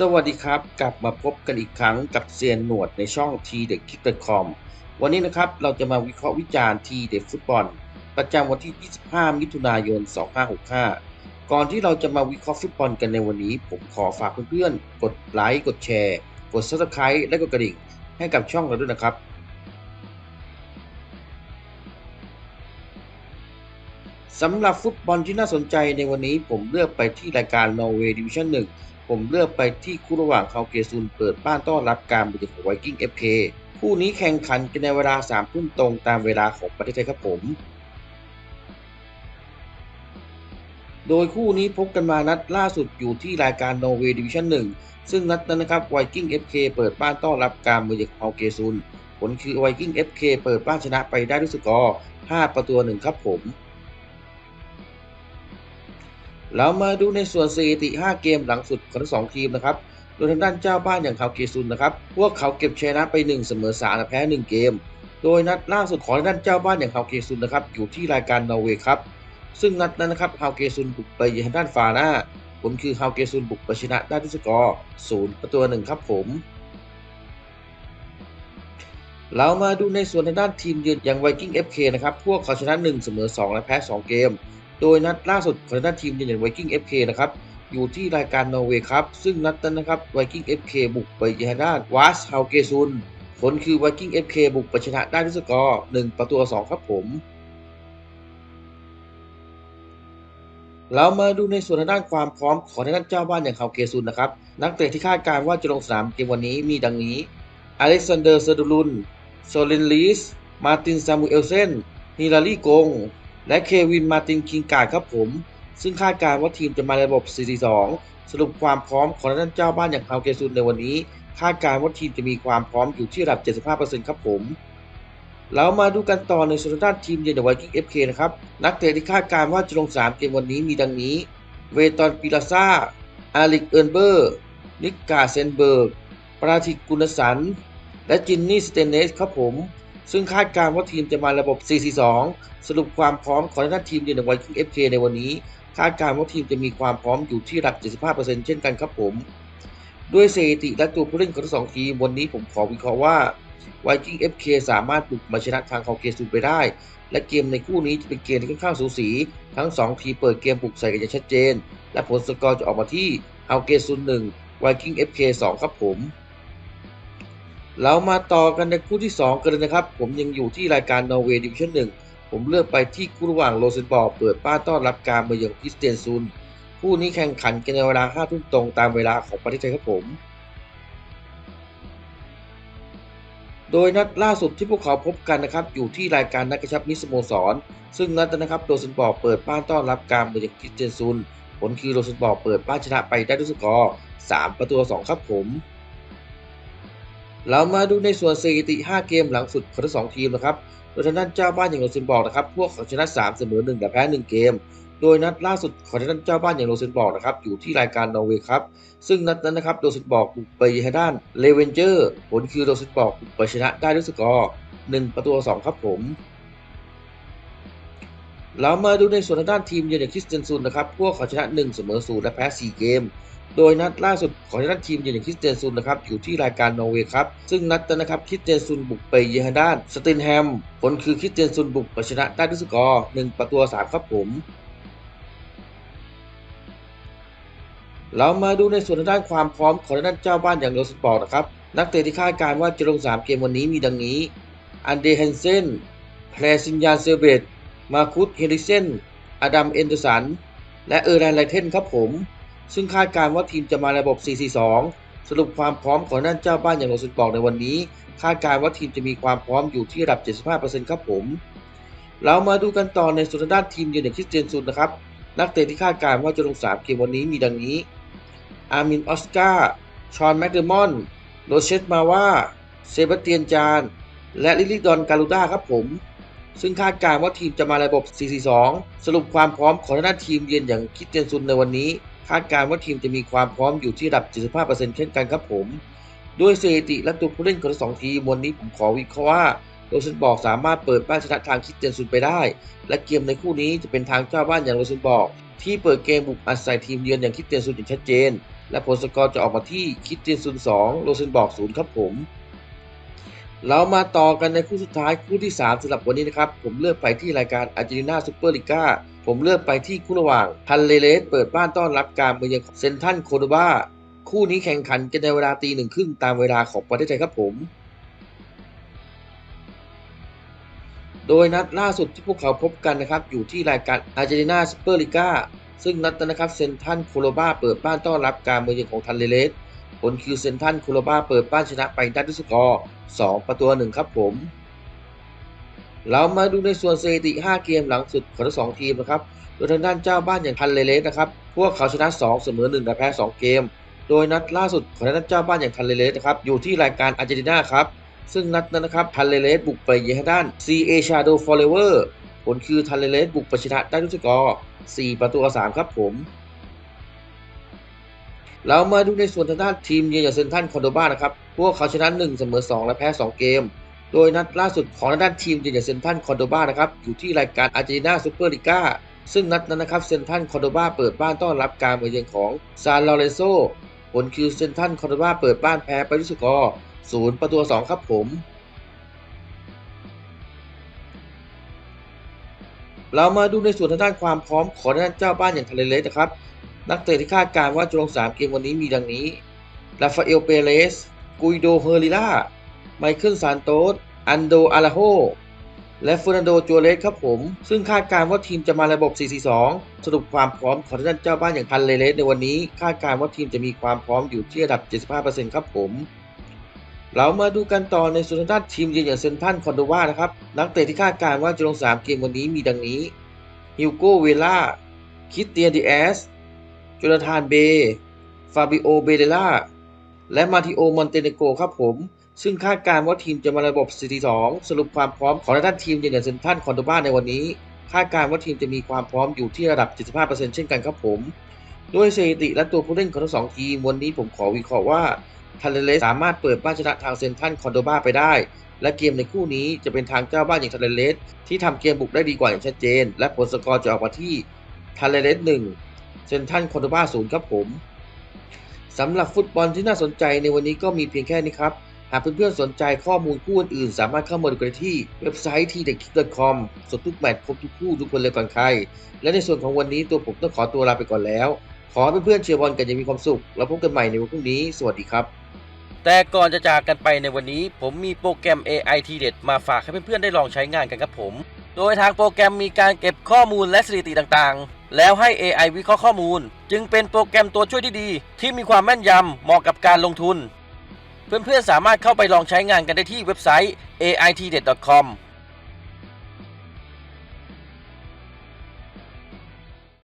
สวัสดีครับ กลับมาพบกันอีกครั้งกับเซียนหนวดในช่อง t d e k i c k c o m วันนี้นะครับเราจะมาวิเคราะห์วิจารณ์ทีเด็กฟุตบอล ประจำวันที่ 25 มิถุนายน 2565 ก่อนที่เราจะมาวิเคราะห์ฟุตบอลกันในวันนี้ ผมขอฝากเพื่อนๆ กดไลค์ กดแชร์ กด Subscribe และกดกระดิ่ง ให้กับช่องเราด้วยนะครับ สำหรับฟุตบอลที่น่าสนใจในวันนี้ผมเลือกไปที่รายการ Norway Division 1ผมเลือกไปที่คู่ระหว่างคาเกซุนเปิดบ้านต้อนรับการบุกของไวกิ้ง FK คู่นี้แข่งขันกันในเวลา3ทุ่มตรงตามเวลาของประเทศไทยครับผม โดยคู่นี้พบกันมานัดล่าสุดอยู่ที่รายการ Norway Division 1ซึ่งนัดนั้นนะครับไวกิ้ง FK เคเปิดบ้านต้อนรับการบุกของเกซุนผลคือไวกิ้ง FK เปิดบ้านชนะไปได้ด้วยสกอร์5ประตูหนึ่งครับผม เรามาดูในส่วนสถิติ 5 เกมหลังสุดของสองทีมนะครับ โดยทางด้านเจ้าบ้านอย่างคาเกซุนนะครับ พวกเขาเก็บชนะไป 1 เสมอ3และแพ้ 1 เกม โดยนัดล่าสุดของทางด้านเจ้าบ้านอย่างคาเกซุนนะครับ อยู่ที่รายการนอร์เวย์ครับ ซึ่งนัดนั้นนะครับคาเกซุนบุกไปเยือนทางด้านฟาน่าผลคือคาเกซุนบุกไปชนะได้ด้วยสกอร์0ประตูหนึ่งครับผม เรามาดูในส่วนทางด้านทีมเยือนอย่างไวกิ้ง FK นะครับ พวกเขาชนะ 1 เสมอ2และแพ้ 2 เกม โดยนัดล่าสุดของทางด้าทีมเยือนอย่างไวกิ้ง FK นะครับอยู่ที่รายการนอร์เวย์ครับ ซึ่งนัดนั้นนะครับไวกิ้ง FK บุกไปเยือนด้านวาสฮาวเกซุนผลคือไวกิ้ง FK บุกไปชนะได้ด้วยสกอร์1ประตูต่อ2ครับผม เรามาดูในส่วนทางด้านความพร้อมของทางด้านเจ้าบ้านอย่างคาเกซุนนะครับ นักเตะที่คาดการณ์ว่าจะลงสนามเกมวันนี้มีดังนี้อเล็กซานเดอร์เซดูลุนโซลินลีส มาตินซามูเอลเซนฮิลารีกง และเควินมาตินคิงการ์ดครับผม ซึ่งคาดการณ์ว่าทีมจะมาในระบบ4-4-2สรุปความพร้อมของทางด้านเจ้าบ้านอย่างคาเกซุนในวันนี้ คาดการณ์ว่าทีมจะมีความพร้อมอยู่ที่ระดับ 75%ครับผมเรามาดูกันต่อในส่วนทางด้านทีมเยือนไวกิ้ง FK นะครับ นักเตะที่คาดการณ์ว่าจะลงสนามเกมวันนี้มีดังนี้ เวตอนปิลาซาอาริกเอิร์นเบอร์ นิกกาเซนเบิร์ก ปราทิกกุลสัน และจินนี่สเตนเนสครับผม ซึ่งคาดการณ์ว่าทีมจะมาระบบ 4-4-2 สรุปความพร้อมของทางด้านทีมเยือนไวกิ้ง FK ในวันนี้ คาดการณ์ว่าทีมจะมีความพร้อมอยู่ที่ระดับ 75%เช่นกันครับผม ด้วยสถิติและตัวผู้เล่นของทั้งสองทีมวันนี้ผมขอวิเคราะห์ว่า Viking FK สามารถบุกมาชนะทางคาเกซุนไปได้ และเกมในคู่นี้จะเป็นเกมที่ค่อนข้างสูสี ทั้ง 2 ทีมเปิดเกมบุกใส่กันอย่างชัดเจน และผลสกอร์จะออกมาที่เฮาเกซุน1 Viking FK 2ครับผม เรามาต่อกันในคู่ที่ 2 กันเลยนะครับ ผมยังอยู่ที่รายการ Norway Division 1ผมเลือกไปที่คู่ระหว่างโรเซนบอร์เปิดบ้าต้อนรับการมาเยือนคริสเตียนซุนคู่นี้แข่งขันกันในเวลา5ทุ่มตรงตามเวลาของประเทศไทยครับผม โดยนัดล่าสุดที่พวกเขาพบกันนะครับ อยู่ที่รายการนักกระชับมิสโมสร ซึ่งนัดนะครับโรเซนบอร์เปิดบ้าต้อนรับการมาจากคริสเตียนซุนผลคือโรเซนบอร์เปิดบ้าชนะไปได้ด้วยสกอร์3ประตูต่อ2ครับผม เรามาดูในส่วนสถิติ 5 เกมหลังสุดของทั้งสองทีมนะครับ โดยทางด้านเจ้าบ้านอย่างโรเซนบอร์นะครับ พวกเขาชนะ 3 เสมอ1แต่แพ้ 1 เกม โดยนัดล่าสุดของทางด้านเจ้าบ้านอย่างโรเซนบอร์นะครับ อยู่ที่รายการนอร์เวย์ครับ ซึ่งนัดนั้นนะครับโรเซนบอร์บุกไปทางด้านเลเวนเจอร์ ผลคือโรเซนบอร์บุกไปชนะได้ด้วยสกอร์1ประตูต่อ2ครับผม เรามาดูในส่วนทางด้านทีมเยือนอย่างคริสเตียนซุนนะครับ พวกเขาชนะ 1 เสมอ0และแพ้ 4 เกม โดยนัดล่าสุดของทางด้านทีมเยือนอย่างคริสเตียนซุนนะครับอยู่ที่รายการนอร์เวย์ครับ ซึ่งนัดนั้นนะครับคริสเตียนซุนบุกไปเยือนางด้านสตินแฮม ผลคือคริสเตียนซุนบุกไปชนะได้ด้วยสกอร์1ประตูต่อ3ครับผม เรามาดูในส่วนด้านความพร้อมของทางด้านเจ้าบ้านอย่างโรสปอร์ตนะครับนักเตะที่คาดการณ์ว่าจะลง3เกมวันนี้มีดังนี้ อันเดรเฮนเซนแพลซินยานเซเบตมาคุสเฮริเซนอดัมเอนเดอร์สัน และเออร์แลนไลเทนครับผม ซึ่งคาดการณ์ว่าทีมจะมาระบบ 4-4-2 สรุปความพร้อมของด้านเจ้าบ้านอย่างโรสปอร์ตในวันนี้ คาดการณ์ว่าทีมจะมีความพร้อมอยู่ที่ระดับ 75%ครับผม เรามาดูกันต่อในส่วนด้านทีมเยือนอย่างคริสเตียนซุนนะครับ นักเตะที่คาดการณ์ว่าจะลง3เกมวันนี้มีดังนี้ อาร์มิน ออสการ์ ชอน แมคเดอมอน โรเชตมาว่า เซบาสเตียนจาน และลิลลี่ดอน การูด้าครับผมซึ่งคาดการณ์ว่าทีมจะมาระบบ 4-4-2 สรุปความพร้อมของทางด้านทีมเยือนอย่างคริสเตียนซุนในวันนี้ คาดการณ์ว่าทีมจะมีความพร้อมอยู่ที่ระดับ 75%เช่นกันครับผม ด้วยสถิติและตัวผู้เล่นของทั้งสองทีมวันนี้ผมขอวิเคราะห์ว่าโรเซนบอร์กสามารถเปิดบ้านชนะทางคริสเตียนซุนไปได้ และเกมในคู่นี้จะเป็นทางเจ้าบ้านอย่างโรเซนบอร์กที่เปิดเกมบุกอัดใส่ทีมเยือนอย่างคริสเตียนซุนอย่างชัดเจน และผลสกอร์จะออกมาที่คิดเตียนศูนย์สองโรเซนบอกศูนย์ครับผม เรามาต่อกันในคู่สุดท้ายคู่ที่ 3สำหรับวันนี้นะครับ ผมเลือกไปที่รายการอาร์เจนตินาซูเปอร์ลิก้า ผมเลือกไปที่คู่ระหว่างทันเลเลสเปิดบ้านต้อนรับการมาเยือนของเซนทันโคโดบาคู่นี้แข่งขันกันในเวลาตีหนึ่งครึ่งตามเวลาของประเทศไทยครับผม โดยนัดล่าสุดที่พวกเขาพบกันนะครับอยู่ที่รายการอาร์เจนตินาซูเปอร์ลิก้าซึ่งนัดนั้นนะครับเซนทันโคโลบาเปิดบ้านต้อนรับการมาเยือนของทันเลเลสผลคือเซนทันโคโลบาเปิดบ้านชนะไปได้ด้วยสกอร์2ประตูหนึ่งครับผม เรามาดูในส่วนสถิติ 5 เกมหลังสุดของทั้งสองทีมนะครับ โดยทางด้านเจ้าบ้านอย่างทันเลเลสนะครับ พวกเขาชนะ 2 เสมอ1และแพ้ 2 เกม โดยนัดล่าสุดของทางด้านเจ้าบ้านอย่างทันเลเลสนะครับ อยู่ที่รายการอาร์เจนตินาครับ ซึ่งนัดนั้นนะครับทันเลเลสบุกไปเยือนด้าน CA Shadow Forever ผลคือทันเลเลสบุกไปชนะได้ด้วยสกอร์ 4 ประตูต่อ3ครับผม เรามาดูในส่วนทางด้านทีมเยือนอย่างเซนทันคอนโดบ้านะครับ พวกเขาชนะ 1 เสมอ 2 และแพ้ 2 เกม โดยนัดล่าสุดของทางด้านทีมเยือนอย่างเซนทันคอนโดบานะครับอยู่ที่รายการอาร์เจนินาซูเปอร์ลิก้าซึ่งนัดนั้นนะครับเซนทันคอนโดบาเปิดบ้านต้อนรับการมาเยือนของซานลอเรนโซผลคือเซนทันคอนโดบาเปิดบ้านแพ้ไปด้วยสกอร์0ประตูต่อ2ครับผม เรามาดูในส่วนทางด้านความพร้อมของทางด้านเจ้าบ้านอย่างทะเลเลสนะครับ นักเตะที่คาดการณ์ว่าจะลงสนามเกมวันนี้มีดังนี้ ราฟาเอลเปเรส กุยโดเฮอริล่า ไมเคิลซานโตสอันโดอาราโฮและเฟอร์นันโดจัวเลสครับผม ซึ่งคาดการณ์ว่าทีมจะมาระบบ 4-4-2 สรุปความพร้อมของทางด้านเจ้าบ้านอย่างทันเลเลสในวันนี้ คาดการณ์ว่าทีมจะมีความพร้อมอยู่ที่ระดับ 75%ครับผม เรามาดูกันต่อในส่วนทางด้านทีมเยือนอย่างเซนทันคอนโดวานะครับ นักเตะที่คาดการณ์ว่าจะลงสนามเกมวันนี้มีดังนี้ฮิวโกเวล่าคิสเตียนดิแอสโจนาธานเบย์ฟาบิโอเบเดล่าและมาติโอมอนเตเนโกครับผม ซึ่งคาดการณ์ว่าทีมจะมาระบบ 4-2 สรุปความพร้อมของทางด้านทีมเยือนอย่างเซนทันคอนโดบ้าในวันนี้ คาดการณ์ว่าทีมจะมีความพร้อมอยู่ที่ระดับ 75%เช่นกันครับผม ด้วยสถิติและตัวผู้เล่นของทั้งสองทีมวันนี้ผมขอวิเคราะห์ว่าทันเลเลสสามารถเปิดบ้านชนะทางเซนทันคอนโดบ้าไปได้ และเกมในคู่นี้จะเป็นทางเจ้าบ้านอย่างทันเลเลสที่ทำเกมบุกได้ดีกว่าอย่างชัดเจน และผลสกอร์จะออกมาที่ทันเลเลสหนึ่งเซนทันคอนโดบาศูนย์ครับผมสำหรับฟุตบอลที่น่าสนใจในวันนี้ก็มีเพียงแค่นี้ครับากเพื่อนๆสนใจข้อมูลคู่อื่น สามารถเข้ามาดูกันที่เว็บไซต์ที่ t h e k i c k c o m สดทุกแมตช์ครบทุกคู่ทุกคนเลยก่อนใคร และในส่วนของวันนี้ตัวผมต้องขอตัวลาไปก่อนแล้ว ขอให้เพื่อนๆเชียร์บอลกันอย่างมีความสุข แล้วพบกันใหม่ในวันพรุ่งนี้ สวัสดีครับ แต่ก่อนจะจากกันไปในวันนี้ ผมมีโปรแกรม AI ทีเด็ดมาฝากให้เพื่อนๆได้ลองใช้งานกันครับผม โดยทางโปรแกรมมีการเก็บข้อมูลและสถิติต่างๆ แล้วให้ AI วิเคราะห์ข้อมูล จึงเป็นโปรแกรมตัวช่วยที่ดี ที่มีความแม่นยำเหมาะกับการลงทุน เพื่อนๆสามารถเข้าไปลองใช้งานกันได้ที่เว็บไซต์ aitdet.com